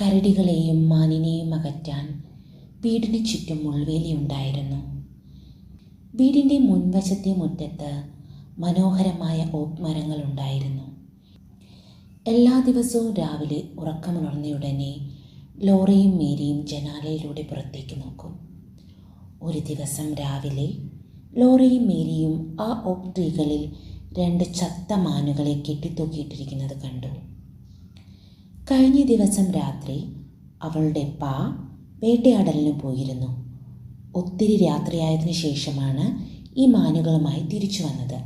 കരടികളെയും മാനിനെയും അകറ്റാൻ വീടിന് ചുറ്റും മുൾവേലിയുണ്ടായിരുന്നു വീടിന്റെ മുൻവശത്തെ മുറ്റത്ത് മനോഹരമായ ഓക്ക് മരങ്ങളുണ്ടായിരുന്നു എല്ലാ ദിവസവും രാവിലെ ഉറക്കമുണർന്നയുടനെ ലോറയും മേരിയും ജനാലയിലൂടെ പുറത്തേക്ക് നോക്കും. ഒരു ദിവസം രാവിലെ ലോറയും മേരിയും ആ ഓക്ക് ട്രീകളിൽ രണ്ട് ചത്ത മാനുകളെ കെട്ടിത്തൂക്കിയിട്ടിരിക്കുന്നത് കണ്ടു. കഴിഞ്ഞ ദിവസം രാത്രി അവളുടെ പാ വേട്ടയാടലിന് പോയിരുന്നു. ഒത്തിരി രാത്രിയായതിനു ശേഷമാണ് ഈ മാനുകളുമായി തിരിച്ചു വന്നത്.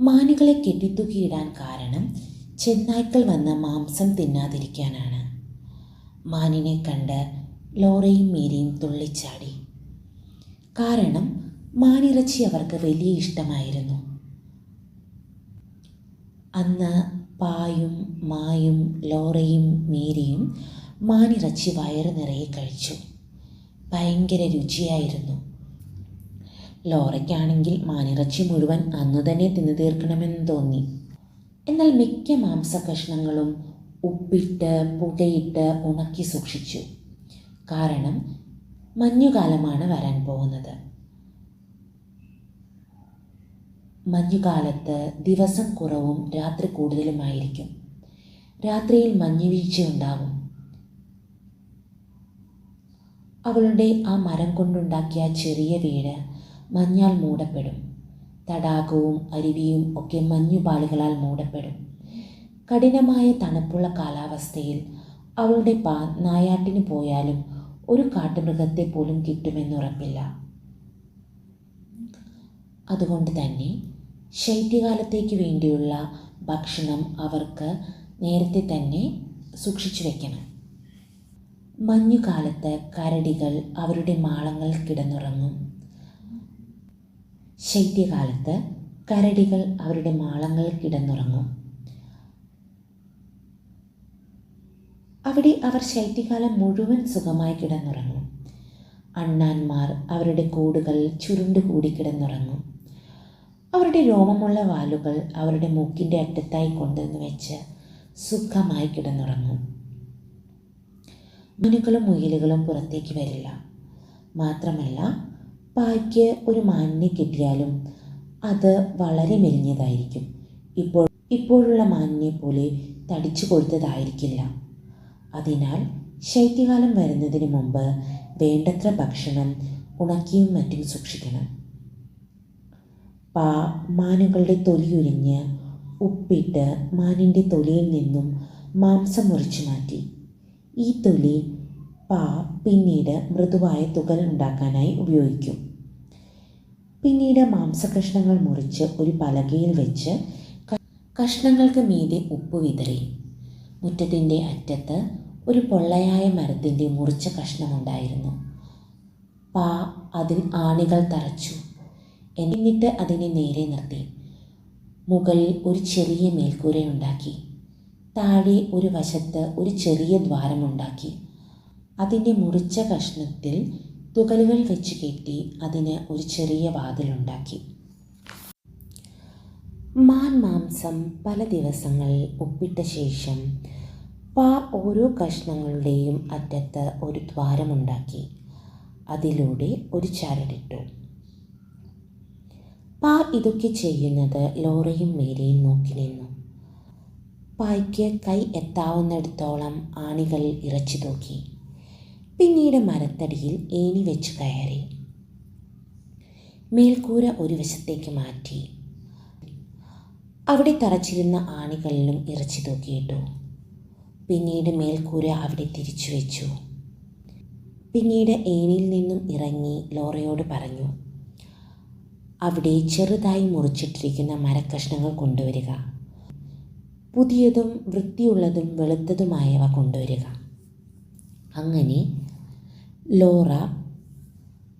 മാനുകളെ കെട്ടിത്തൂക്കിയിടാൻ കാരണം ചെന്നായ്ക്കൾ വന്ന് മാംസം തിന്നാതിരിക്കാനാണ്. മാനിനെ കണ്ട് ലോറയും മേരിയും തുള്ളിച്ചാടി. കാരണം മാനിറച്ചി അവർക്ക് വലിയ ഇഷ്ടമായിരുന്നു. അന്ന് പായും മായും ലോറയും മേരിയും മാനിറച്ചി വയറ് നിറയെ കഴിച്ചു. ഭയങ്കര രുചിയായിരുന്നു. ലോറയ്ക്കാണെങ്കിൽ മാനിറച്ചി മുഴുവൻ അന്നു തന്നെ തിന്നു തീർക്കണമെന്ന് തോന്നി. എന്നാൽ മിക്ക മാംസകഷ്ണങ്ങളും ഉപ്പിട്ട് പുകയിട്ട് ഉണക്കി സൂക്ഷിച്ചു. കാരണം മഞ്ഞുകാലമാണ് വരാൻ പോകുന്നത്. മഞ്ഞുകാലത്ത് ദിവസം കുറവും രാത്രി കൂടുതലുമായിരിക്കും. രാത്രിയിൽ മഞ്ഞുവീഴ്ചയുണ്ടാവും. അവളുടെ ആ മരം കൊണ്ടുണ്ടാക്കിയ ചെറിയ വീട് മഞ്ഞാൽ മൂടപ്പെടും. തടാകവും അരുവിയും ഒക്കെ മഞ്ഞുപാളികളാൽ മൂടപ്പെടും. കഠിനമായ തണുപ്പുള്ള കാലാവസ്ഥയിൽ അവളുടെ പാ നായാട്ടിന് പോയാലും ഒരു കാട്ടുമൃഗത്തെ പോലും കിട്ടുമെന്നുറപ്പില്ല. അതുകൊണ്ട് തന്നെ ശൈത്യകാലത്തേക്ക് വേണ്ടിയുള്ള ഭക്ഷണം അവർക്ക് നേരത്തെ തന്നെ സൂക്ഷിച്ചു വെക്കണം. മഞ്ഞുകാലത്ത് കരടികൾ അവരുടെ മാളങ്ങൾ കിടന്നുറങ്ങും. ശൈത്യകാലത്ത് കരടികൾ അവരുടെ മാളങ്ങൾ കിടന്നുറങ്ങും. അവിടെ അവർ ശൈത്യകാലം മുഴുവൻ സുഖമായി കിടന്നുറങ്ങും. അണ്ണാന്മാർ അവരുടെ കൂടുകൾ ചുരുണ്ടുകൂടി കിടന്നുറങ്ങും. അവരുടെ രോമമുള്ള വാലുകൾ അവരുടെ മൂക്കിന്റെ അറ്റത്തായി കൊണ്ടുവന്ന് വെച്ച് സുഖമായി കിടന്നുറങ്ങും. മീനുകളും മുയലുകളും പുറത്തേക്ക് വരില്ല. മാത്രമല്ല പായ്ക്ക് ഒരു മാനിനെ കിട്ടിയാലും അത് വളരെ മെലിഞ്ഞതായിരിക്കും. ഇപ്പോൾ ഇപ്പോഴുള്ള മാനിനെ പോലെ തടിച്ചു കൊടുത്തതായിരിക്കില്ല അതിനാൽ ശൈത്യകാലം വരുന്നതിന് മുമ്പ് വേണ്ടത്ര ഭക്ഷണം ഉണക്കിയും മറ്റും സൂക്ഷിക്കണം. പാ മാനുകളുടെ തൊലിയുരിഞ്ഞ് ഉപ്പിട്ട് മാനിന്റെ തൊലിയിൽ നിന്നും മാംസം മുറിച്ചു മാറ്റി. ഈ തൊലി പാ പിന്നീട് മൃദുവായ തുകൽ ഉണ്ടാക്കാനായി ഉപയോഗിക്കും. പിന്നീട് മാംസകഷ്ണങ്ങൾ മുറിച്ച് ഒരു പലകയിൽ വെച്ച് കഷ്ണങ്ങൾക്ക് മീതെ ഉപ്പ് വിതറി. മുറ്റത്തിന്റെ അറ്റത്ത് ഒരു പൊള്ളയായ മരത്തിന്റെ മുറിച്ച കഷ്ണമുണ്ടായിരുന്നു പാ അതിൽ ആണികൾ തറച്ചു. എന്നിട്ട് അതിനെ നേരെ നിർത്തി. മുകളിൽ ഒരു ചെറിയ മേൽക്കൂരയുണ്ടാക്കി താഴെ ഒരു വശത്ത് ഒരു ചെറിയ ദ്വാരമുണ്ടാക്കി അതിന്റെ മുറിച്ച കഷ്ണത്തിൽ തുകലുകൾ വെച്ച് കെട്ടി അതിന് ഒരു ചെറിയ വാതിലുണ്ടാക്കി മാൻ മാംസം പല ദിവസങ്ങളിൽ ഒപ്പിട്ട ശേഷം പാ ഓരോ കഷ്ണങ്ങളുടെയും അറ്റത്ത് ഒരു ദ്വാരമുണ്ടാക്കി അതിലൂടെ ഒരു ചരടിട്ടു. പാ ഇതൊക്കെ ചെയ്യുന്നത് ലോറയും മേരിയും നോക്കി നിന്നു. പായ്ക്ക് കൈ എത്താവുന്നിടത്തോളം ആണികൾ ഇറച്ചു തൂക്കി. പിന്നീട് മരത്തടിയിൽ ഏണി വെച്ച് കയറി. മേൽക്കൂര ഒരു വശത്തേക്ക് മാറ്റി. അവിടെ തറച്ചിരുന്ന ആണികളിലും ഇറച്ചി തൂക്കിയിട്ടു. പിന്നീട് മേൽക്കൂര അവിടെ തിരിച്ചു വെച്ചു. പിന്നീട് ഏണിയിൽ നിന്നും ഇറങ്ങി ലോറയോട് പറഞ്ഞു അവിടെ ചെറുതായി മുറിച്ചിട്ടിരിക്കുന്ന മരക്കഷ്ണങ്ങൾ കൊണ്ടുവരിക. പുതിയതും വൃത്തിയുള്ളതും വെളുത്തതുമായവ കൊണ്ടുവരിക. അങ്ങനെ ലോറ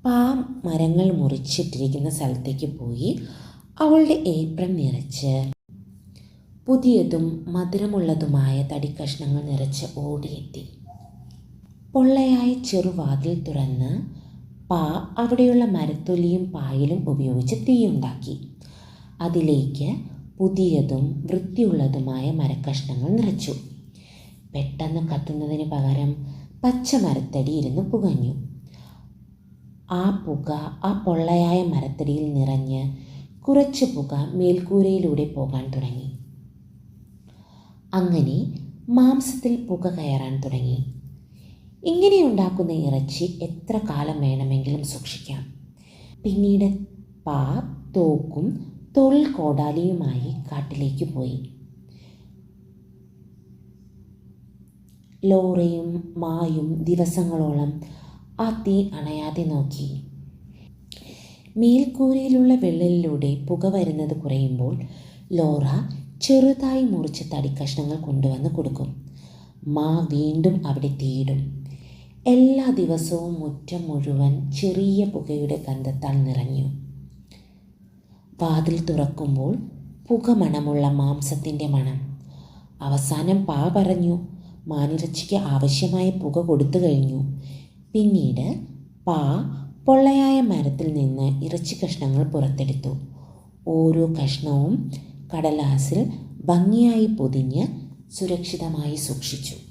പാം മരങ്ങൾ മുറിച്ചിട്ടിരിക്കുന്ന സ്ഥലത്തേക്ക് പോയി അവളുടെ ഏപ്രൻ നിറച്ച് പുതിയതും മധുരമുള്ളതുമായ തടിക്കഷ്ണങ്ങൾ നിറച്ച് ഓടിയെത്തി. പൊള്ളയായ ചെറുവാതിൽ തുറന്ന് പാ അവിടെയുള്ള മരത്തൊലിയും പായലും ഉപയോഗിച്ച് തീയുണ്ടാക്കി അതിലേക്ക് പുതിയതും വൃത്തിയുള്ളതുമായ മരക്കഷ്ണങ്ങൾ നിറച്ചു. പെട്ടെന്ന് കത്തുന്നതിന് പകരം പച്ച മരത്തടി ഇരുന്ന് പുകഞ്ഞു. ആ പുക ആ പൊള്ളയായ മരത്തടിയിൽ നിറഞ്ഞ് കുറച്ച് പുക മേൽക്കൂരയിലൂടെ പോകാൻ തുടങ്ങി. അങ്ങനെ മാംസത്തിൽ പുക കയറാൻ തുടങ്ങി. ഇങ്ങനെ ഉണ്ടാക്കുന്ന ഇറച്ചി എത്ര കാലം വേണമെങ്കിലും സൂക്ഷിക്കാം. പിന്നീട് പാ തോക്കും തൊഴിൽ കോടാലിയുമായി കാട്ടിലേക്ക് പോയി. ലോറയും മായും ദിവസങ്ങളോളം ആ തീ അണയാതെ നോക്കി. മേൽക്കൂരയിലുള്ള വിള്ളലിലൂടെ പുക വരുന്നത് കുറയുമ്പോൾ ലോറ ചെറുതായി മുറിച്ച് തടിക്കഷ്ണങ്ങൾ കൊണ്ടുവന്ന് കൊടുക്കും. മാ വീണ്ടും അവിടെ തീയിടും എല്ലാ ദിവസവും മുറ്റം മുഴുവൻ ചെറിയ പുകയുടെ ഗന്ധത്താൽ നിറഞ്ഞു. വാതിൽ തുറക്കുമ്പോൾ പുകമണമുള്ള മാംസത്തിന്റെ മണം. അവസാനം പാ പറഞ്ഞു മാനിറച്ചിക്ക് ആവശ്യമായ പുക കൊടുത്തു കഴിഞ്ഞു. പിന്നീട് പാ പൊള്ളയായ മരത്തിൽ നിന്ന് ഇറച്ചി കഷ്ണങ്ങൾ പുറത്തെടുത്തു. ഓരോ കഷ്ണവും കടലാസിൽ ഭംഗിയായി പൊതിഞ്ഞ് സുരക്ഷിതമായി സൂക്ഷിച്ചു.